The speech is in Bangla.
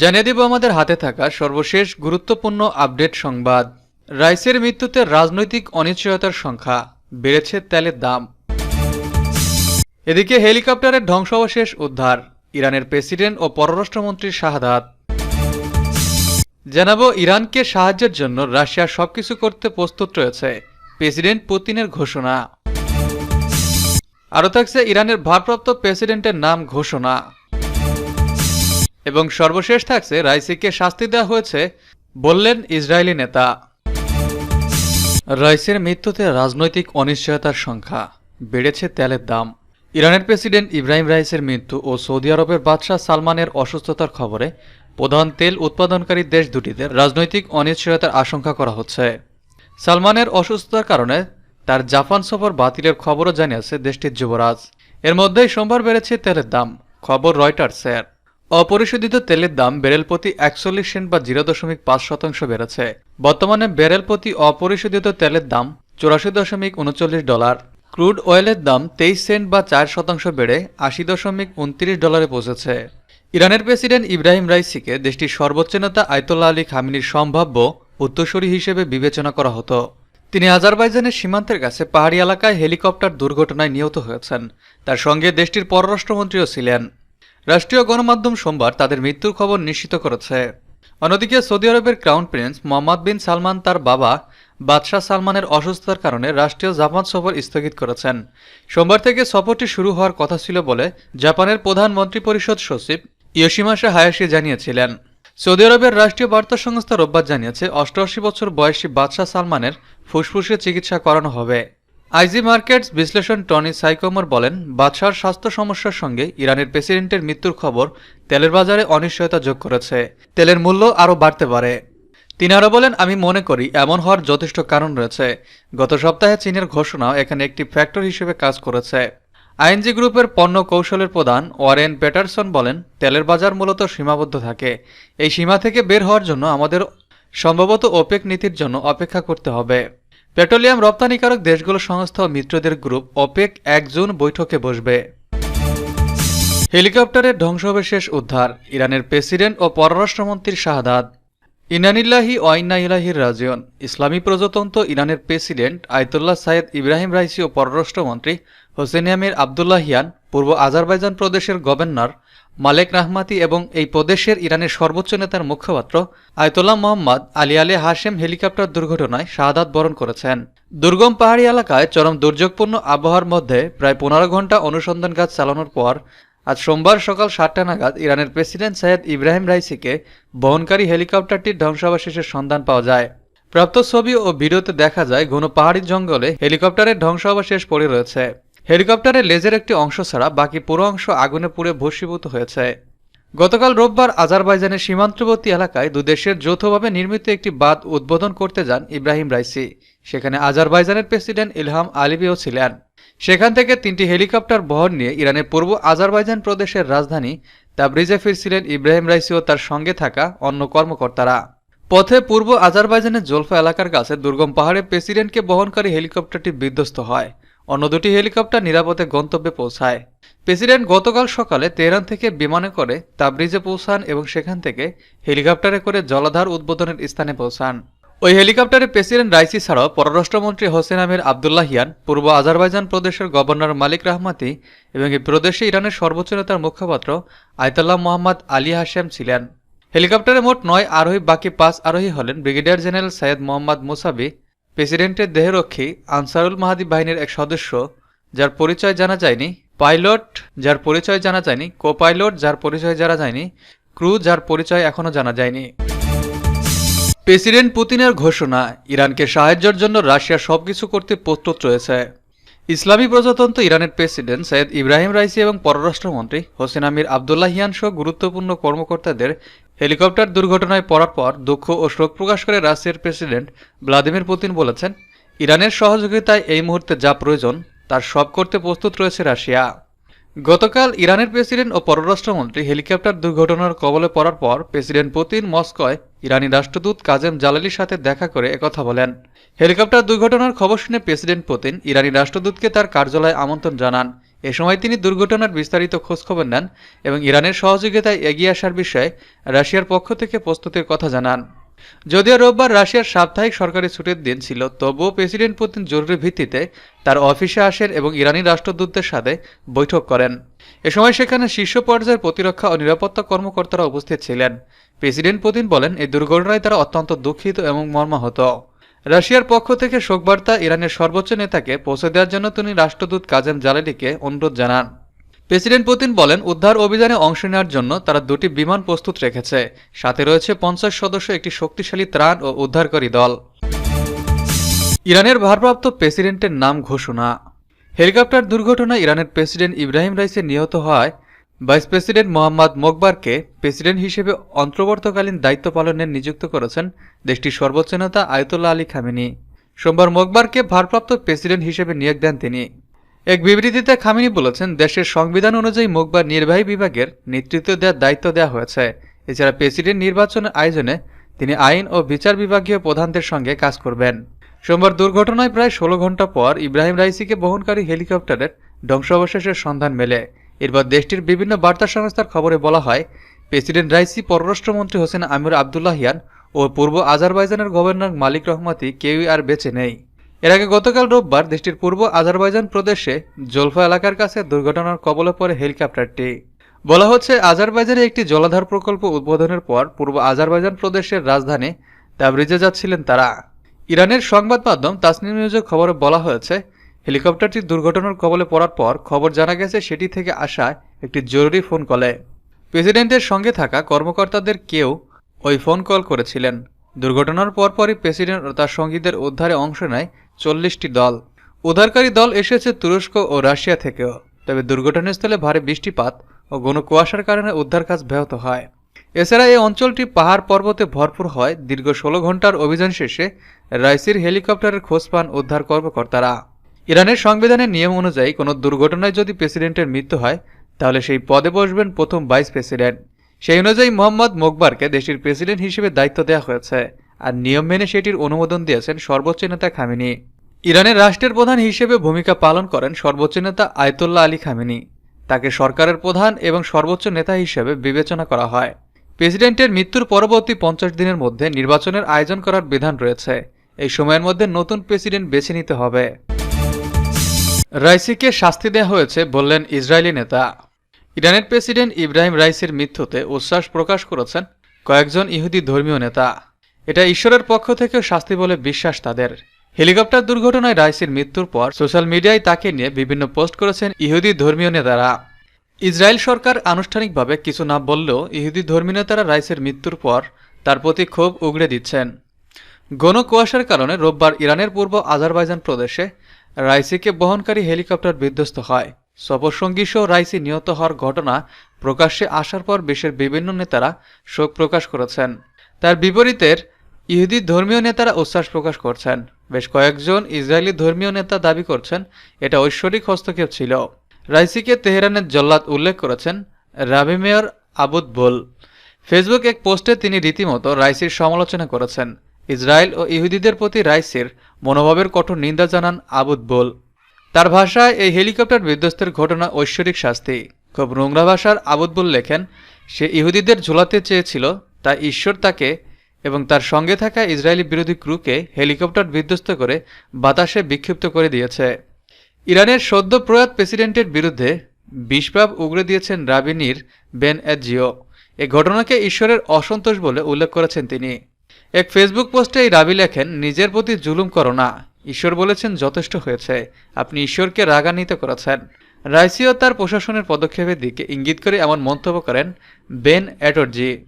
জানিয়ে দেব আমাদের হাতে থাকা সর্বশেষ গুরুত্বপূর্ণ আপডেট সংবাদ। রাইসের মৃত্যুতে রাজনৈতিক অনিশ্চয়তার সংখ্যা বেড়েছে তেলের দাম। এদিকে হেলিকপ্টারের ধ্বংসাবশেষ উদ্ধার, ইরানের প্রেসিডেন্ট ও পররাষ্ট্রমন্ত্রীর শাহাদাত। জানাব ইরানকে সাহায্যের জন্য রাশিয়া সবকিছু করতে প্রস্তুত রয়েছে, প্রেসিডেন্ট পুতিনের ঘোষণা। আরও থাকছে ইরানের ভারপ্রাপ্ত প্রেসিডেন্টের নাম ঘোষণা। এবং সর্বশেষ থাকছে রাইসিকে শাস্তি দেওয়া হয়েছে, বললেন ইসরায়েলি নেতা। রাইসের মৃত্যুতে রাজনৈতিক অনিশ্চয়তার সংখ্যা বেড়েছে তেলের দাম। ইরানের প্রেসিডেন্ট ইব্রাহিম রাইসের মৃত্যু ও সৌদি আরবের বাদশাহ সালমানের অসুস্থতার খবরে প্রধান তেল উৎপাদনকারী দেশ দুটিতে রাজনৈতিক অনিশ্চয়তার আশঙ্কা করা হচ্ছে। সালমানের অসুস্থতার কারণে তার জাপান সফর বাতিলের খবরও জানিয়েছে দেশটির যুবরাজ। এর মধ্যেই সোমবার বেড়েছে তেলের দাম। খবর রয়টার্সের। অপরিশোধিত তেলের দাম ব্যারেল প্রতি একচল্লিশ সেন্ট বা জিরো দশমিক পাঁচ শতাংশ বেড়েছে। বর্তমানে ব্যারেল প্রতি অপরিশোধিত তেলের দাম চুরাশি দশমিক উনচল্লিশ ডলার। ক্রুড অয়েলের দাম তেইশ সেন্ট বা চার শতাংশ বেড়ে আশি দশমিক উনত্রিশ ডলারে পৌঁছেছে। ইরানের প্রেসিডেন্ট ইব্রাহিম রাইসিকে দেশটির সর্বোচ্চ নেতা আয়তুল্লাহ আলী খামিনির সম্ভাব্য উত্তরসূরি হিসেবে বিবেচনা করা হতো। তিনি আজারবাইজানের সীমান্তের কাছে পাহাড়ি এলাকায় হেলিকপ্টার দুর্ঘটনায় নিহত হয়েছেন। তার সঙ্গে দেশটির পররাষ্ট্রমন্ত্রীও ছিলেন। রাষ্ট্রীয় গণমাধ্যম সোমবার তাদের মৃত্যুর খবর নিশ্চিত করেছে। অন্যদিকে সৌদি আরবের crown prince Mohammed bin Salman তার বাবা বাদশাহ সালমানের অসুস্থতার কারণে রাষ্ট্রীয় জাপান সফর স্থগিত করেছেন। সোমবার থেকে সফরটি শুরু হওয়ার কথা ছিল বলে জাপানের প্রধান মন্ত্রিপরিষদ সচিব ইয়োশিমাসা হায়াশি জানিয়েছিলেন। সৌদি আরবের রাষ্ট্রীয় বার্তা সংস্থা রোববার জানিয়েছে, অষ্টআশি বছর বয়সী বাদশাহ সালমানের ফুসফুসে চিকিৎসা করানো হবে। আইজি মার্কেটস বিশ্লেষণ টনি সাইকোমর বলেন, বাদশার স্বাস্থ্য সমস্যার সঙ্গে ইরানের প্রেসিডেন্টের মৃত্যুর খবর তেলের বাজারে অনিশ্চয়তা যোগ করেছে। তেলের মূল্য আরও বাড়তে পারে। তিনি আরও বলেন, আমি মনে করি এমন হওয়ার যথেষ্ট কারণ রয়েছে। গত সপ্তাহে চীনের ঘোষণা এখানে একটি ফ্যাক্টর হিসেবে কাজ করেছে। আইএনজি গ্রুপের পণ্য কৌশলের প্রধান ওয়ারেন পেটারসন বলেন, তেলের বাজার মূলত সীমাবদ্ধ থাকে। এই সীমা থেকে বের হওয়ার জন্য আমাদের সম্ভবত ওপেক নীতির জন্য অপেক্ষা করতে হবে। পেট্রোলিয়াম রপ্তানিকারক দেশগুলো সংস্থা ও মিত্রদের গ্রুপ অপেক এক জুন বৈঠকে বসবে। হেলিকপ্টারের ধ্বংসাবশেষ উদ্ধার। ইরানের প্রেসিডেন্ট ও পররাষ্ট্রমন্ত্রীর শাহাদাত ইনানিল্লাহি ওয়াইনাইলাহির রাজিয়ন ইসলামী প্রজাতন্ত্র ইরানের president Ayatollah Seyed Ebrahim Raisi ও পররাষ্ট্রমন্ত্রী হোসেন ইয়ামির আবদুল্লাহিয়ান পূর্ব আজারবাইজান প্রদেশের গভর্নর মালেক রাহমাতি এবং এই প্রদেশের ইরানের সর্বোচ্চ নেতার মুখপাত্র Ayatollah Mohammad Ali Ali Hashem helicopter দুর্ঘটনায় শাহাদাত বরণ করেছেন। দুর্গম পাহাড়ি এলাকায় চরম দুর্যোগপূর্ণ আবহাওয়ার মধ্যে প্রায় পনেরো ঘণ্টা অনুসন্ধান কাজ চালানোর পর আজ সোমবার সকাল সাতটা নাগাদ ইরানের প্রেসিডেন্ট সৈয়দ ইব্রাহিম রাইসিকে বহনকারী হেলিকপ্টারটির ধ্বংসাবশেষের সন্ধান পাওয়া যায়। প্রাপ্ত ছবি ও ভিডিওতে দেখা যায়, ঘন পাহাড়ি জঙ্গলে হেলিকপ্টারের ধ্বংসাবশেষ পড়ে রয়েছে। হেলিকপ্টারের লেজের একটি অংশ ছাড়া বাকি পুরো অংশ আগুনে পুড়ে ভস্মীভূত হয়েছে। গতকাল রোববার আজারবাইজানের সীমান্তবর্তী এলাকায় দুদেশের যৌথভাবে নির্মিত একটি বাঁধ উদ্বোধন করতে যান ইব্রাহিম রাইসি। সেখানে আজারবাইজানের প্রেসিডেন্ট ইলহাম আলিবিও ছিলেন। সেখান থেকে তিনটি হেলিকপ্টার বহর নিয়ে ইরানের পূর্ব আজারবাইজান প্রদেশের রাজধানী তাবরিজে ফিরছিলেন ইব্রাহিম রাইসি ও তার সঙ্গে থাকা অন্য কর্মকর্তারা। পথে পূর্ব আজারবাইজানের জলফা এলাকার কাছে দুর্গম পাহাড়ে প্রেসিডেন্টকে বহনকারী হেলিকপ্টারটি বিধ্বস্ত হয়। অন্য দুটি হেলিকপ্টার নিরাপদে গন্তব্যে পৌঁছায়। প্রেসিডেন্ট গতকাল সকালে তেহরান থেকে বিমানে করে তাবরিজে পৌঁছান এবং সেখান থেকে হেলিকপ্টারে করে জলাধার উদ্বোধনের স্থানে পৌঁছান। ওই হেলিকপ্টারে প্রেসিডেন্ট রাইসি ছাড়াও পররাষ্ট্রমন্ত্রী হোসেন আমির আবদুল্লাহিয়ান পূর্ব আজারবাইজান প্রদেশের গভর্নর মালিক রাহমাতি এবং এই প্রদেশে ইরানের সর্বোচ্চ নেতার মুখপাত্র আয়তাল্লাহ মোহাম্মদ আলী হাশেম ছিলেন। হেলিকপ্টারে মোট নয় আরোহী, বাকি পাঁচ আরোহী হলেন brigadier general Sayed Mohammad Mousavi, প্রেসিডেন্টের দেহরক্ষী আনসারুল মাহাদি বাহিনীর এক সদস্য, যার পরিচয় জানা যায়নি, পাইলট যার পরিচয় জানা যায়নি কো পাইলট যার পরিচয় জানা যায়নি, ক্রু যার পরিচয় এখনও জানা যায়নি। প্রেসিডেন্ট পুতিনের ঘোষণা, ইরানকে সাহায্যের জন্য রাশিয়া সবকিছু করতে প্রস্তুত রয়েছে। ইসলামী প্রজাতন্ত্র ইরানের প্রেসিডেন্ট সৈয়দ ইব্রাহিম রাইসি এবং পররাষ্ট্রমন্ত্রী হোসেন আমির আবদুল্লাহিয়ান সহ গুরুত্বপূর্ণ কর্মকর্তাদের হেলিকপ্টার দুর্ঘটনায় পড়ার পর দুঃখ ও শোক প্রকাশ করে রাশিয়ার প্রেসিডেন্ট ভ্লাদিমির পুতিন বলেছেন, ইরানের সহযোগিতায় এই মুহূর্তে যা প্রয়োজন, তার সব করতে প্রস্তুত রয়েছে রাশিয়া। গতকাল ইরানের প্রেসিডেন্ট ও পররাষ্ট্রমন্ত্রী হেলিকপ্টার দুর্ঘটনার কবলে পড়ার পর প্রেসিডেন্ট পুতিন মস্কোয় ইরানি রাষ্ট্রদূত কাজেম জালালির সাথে দেখা করে একথা বলেন। হেলিকপ্টার দুর্ঘটনার খবর শুনে প্রেসিডেন্ট পুতিন ইরানি রাষ্ট্রদূতকে তার কার্যালয়ে আমন্ত্রণ জানান। এ সময় তিনি দুর্ঘটনার বিস্তারিত খোঁজখবর নেন এবং ইরানের সহযোগিতায় এগিয়ে আসার বিষয়ে রাশিয়ার পক্ষ থেকে প্রস্তুতির কথা জানান। যদিও রোববার রাশিয়ার সাপ্তাহিক সরকারি ছুটির দিন ছিল, তবুও প্রেসিডেন্ট পুতিন জরুরি ভিত্তিতে তার অফিসে আসেন এবং ইরানি রাষ্ট্রদূতদের সাথে বৈঠক করেন। এ সময় সেখানে শীর্ষ পর্যায়ের প্রতিরক্ষা ও নিরাপত্তা কর্মকর্তারা উপস্থিত ছিলেন। প্রেসিডেন্ট পুতিন বলেন, এই দুর্ঘটনায় তারা অত্যন্ত দুঃখিত এবং মর্মাহত। রাশিয়ার পক্ষ থেকে শোকবার্তা ইরানের সর্বোচ্চ নেতাকে পৌঁছে দেওয়ার জন্য তিনি রাষ্ট্রদূত কাজেম জালেডিকে অনুরোধ জানান। প্রেসিডেন্ট পুতিন বলেন, উদ্ধার অভিযানে অংশ নেওয়ার জন্য তারা দুটি বিমান প্রস্তুত রেখেছে। সাথে রয়েছে পঞ্চাশ সদস্য একটি শক্তিশালী ত্রাণ ও উদ্ধারকারী দল। ইরানের ভারপ্রাপ্ত প্রেসিডেন্টের নাম ঘোষণা। হেলিকপ্টার দুর্ঘটনায় ইরানের প্রেসিডেন্ট ইব্রাহিম রাইসের নিহত হওয়ায় ভাইস প্রেসিডেন্ট মোহাম্মদ মোকবারকে প্রেসিডেন্ট হিসেবে অন্তর্বর্তকালীন দায়িত্ব পালনের নিযুক্ত করেছেন দেশটির সর্বোচ্চ নেতা আয়তুল্লাহ আলী খামিনি। সোমবার মোকবারকে ভারপ্রাপ্ত প্রেসিডেন্ট হিসেবে নিয়োগ দেন তিনি। এক বিবৃতিতে খামিনি বলেছেন, দেশের সংবিধান অনুযায়ী মোকবার নির্বাহী বিভাগের নেতৃত্ব দেওয়ার দায়িত্ব দেওয়া হয়েছে। এছাড়া প্রেসিডেন্ট নির্বাচনের আয়োজনে তিনি আইন ও বিচার বিভাগীয় প্রধানদের সঙ্গে কাজ করবেন। সোমবার দুর্ঘটনায় প্রায় ষোলো ঘণ্টা পর ইব্রাহিম রাইসিকে বহনকারী হেলিকপ্টারের ধ্বংসাবশেষের সন্ধান মেলে। এরপর দেশটির বিভিন্ন বার্তা সংস্থার খবরে বলা হয়, প্রেসিডেন্ট রাইসি পররাষ্ট্রমন্ত্রী হোসেন আমির আবদুল্লাহিয়ান ও পূর্ব আজারবাইজানের গভর্নর মালিক রহমাতি কেউই আর বেঁচে নেই। এর আগে গতকাল রোববার দেশটির পূর্ব আজারবাইজান প্রদেশে জলফা এলাকার কাছে দুর্ঘটনার কবলে পড়ে হেলিকপ্টারটি। বলা হচ্ছে, আজারবাইজানে একটি জলাধার প্রকল্প উদ্বোধনের পর পূর্ব আজারবাইজান প্রদেশের রাজধানী তাবরিজে যাচ্ছিলেন তারা। ইরানের সংবাদ মাধ্যম তাসনিম নিউজের খবরে বলা হয়েছে, হেলিকপ্টারটি দুর্ঘটনার কবলে পড়ার পর খবর জানা গেছে সেটি থেকে আসা একটি জরুরি ফোন কলে। প্রেসিডেন্টের সঙ্গে থাকা কর্মকর্তাদের কেউ ওই ফোন কল করেছিলেন। দুর্ঘটনার পরপরই প্রেসিডেন্ট ও তার সঙ্গীদের উদ্ধারে অংশ নেয় চল্লিশটি দল। উদ্ধারকারী দল এসেছে তুরস্ক ও রাশিয়া থেকেও। তবে দুর্ঘটনাস্থলে ভারী বৃষ্টিপাত ও ঘন কুয়াশার কারণে উদ্ধার কাজ ব্যাহত হয়। এছাড়া এই অঞ্চলটি পাহাড় পর্বতে ভরপুর হয়। দীর্ঘ ষোলো ঘণ্টার অভিযান শেষে রাইসির হেলিকপ্টারের খোঁজ পান উদ্ধার কর্মকর্তারা। ইরানের সংবিধানের নিয়ম অনুযায়ী কোনো দুর্ঘটনায় যদি প্রেসিডেন্টের মৃত্যু হয়, তাহলে সেই পদে বসবেন প্রথম ভাইস প্রেসিডেন্ট। সেই অনুযায়ী মোহাম্মদ মোকবারকে দেশটির প্রেসিডেন্ট হিসেবে দায়িত্ব দেওয়া হয়েছে আর নিয়ম মেনে সেটির অনুমোদন দিয়েছেন সর্বোচ্চ নেতা খামিনি। ইরানের রাষ্ট্রের প্রধান হিসেবে ভূমিকা পালন করেন সর্বোচ্চ নেতা আয়তুল্লাহ আলী খামিনি। তাকে সরকারের প্রধান এবং সর্বোচ্চ নেতা হিসেবে বিবেচনা করা হয়। প্রেসিডেন্টের মৃত্যুর পরবর্তী পঞ্চাশ দিনের মধ্যে নির্বাচনের আয়োজন করার বিধান রয়েছে। এই সময়ের মধ্যে নতুন প্রেসিডেন্ট বেছে নিতে হবে। রাইসিকে শাস্তি দেওয়া হয়েছে বললেন ইসরায়েলি নেতা। ইরানের প্রেসিডেন্ট ইব্রাহিম রাইসির মৃত্যুতে উচ্ছ্বাস প্রকাশ করেছেন কয়েকজন ইহুদি ধর্মীয় নেতা। এটা ঈশ্বরের পক্ষ থেকেও শাস্তি বলে বিশ্বাস তাদের। হেলিকপ্টার দুর্ঘটনায় রাইসির মৃত্যুর পর সোশ্যাল মিডিয়ায় তাকে নিয়ে বিভিন্ন পোস্ট করেছেন ইহুদি ধর্মীয় নেতারা। ইসরায়েল সরকার আনুষ্ঠানিকভাবে কিছু না বললেও ইহুদি ধর্মী নেতারা রাইসের মৃত্যুর পর তার প্রতি ক্ষোভ উগড়ে দিচ্ছেন। ঘন কুয়াশার কারণে রোববার ইরানের পূর্ব আজারবাইজান প্রদেশে রাইসিকে বহনকারী হেলিকপ্টার বিধ্বস্ত হয়। সফরসঙ্গী সহ রাইসি নিহত হওয়ার ঘটনা প্রকাশ্যে আসার পর দেশের বিভিন্ন নেতারা শোক প্রকাশ করেছেন। তার বিপরীতের ইহুদি ধর্মীয় নেতারা উচ্ছ্বাস প্রকাশ করছেন। বেশ কয়েকজন ইসরায়েলি ধর্মীয় নেতা দাবি করছেন, এটা ঐশ্বরিক হস্তক্ষেপ ছিল। রাইসিকে তেহরানের জল্লাদ উল্লেখ করেছেন রাবি মেয়র আবুদ বোল। ফেসবুক এক পোস্টে তিনি রীতিমতো রাইসির সমালোচনা করেছেন। ইসরায়েল ও ইহুদিদের প্রতি রাইসির মনোভাবের কঠোর নিন্দা জানান আবুদ বোল। তার ভাষায় এই হেলিকপ্টার বিধ্বস্তের ঘটনা ঐশ্বরিক শাস্তি। খুব নোংরা ভাষার আবুদবুল লেখেন, সে ইহুদিদের ঝোলাতে চেয়েছিল, তাই ঈশ্বর তাকে এবং তার সঙ্গে থাকা ইসরায়েলি বিরোধী ক্রুকে হেলিকপ্টার বিধ্বস্ত করে বাতাসে বিক্ষিপ্ত করে দিয়েছে। ইরানের সদ্য প্রয়াত প্রেসিডেন্টের বিরুদ্ধে বিষপাপ উগড়ে দিয়েছেন রাবিনির বেন এজিও এ ঘটনাকে ঈশ্বরের অসন্তোষ বলে উল্লেখ করেছেন তিনি। এক ফেসবুক পোস্টে এই রাবি লেখেন, নিজের প্রতি জুলুম করো না। ঈশ্বর বলেছেন যথেষ্ট হয়েছে। আপনি ঈশ্বরকে রাগান্বিত করেছেন। রাইসিও তার প্রশাসনের পদক্ষেপের দিকে ইঙ্গিত করে এমন মন্তব্য করেন বেন অ্যাটর্জি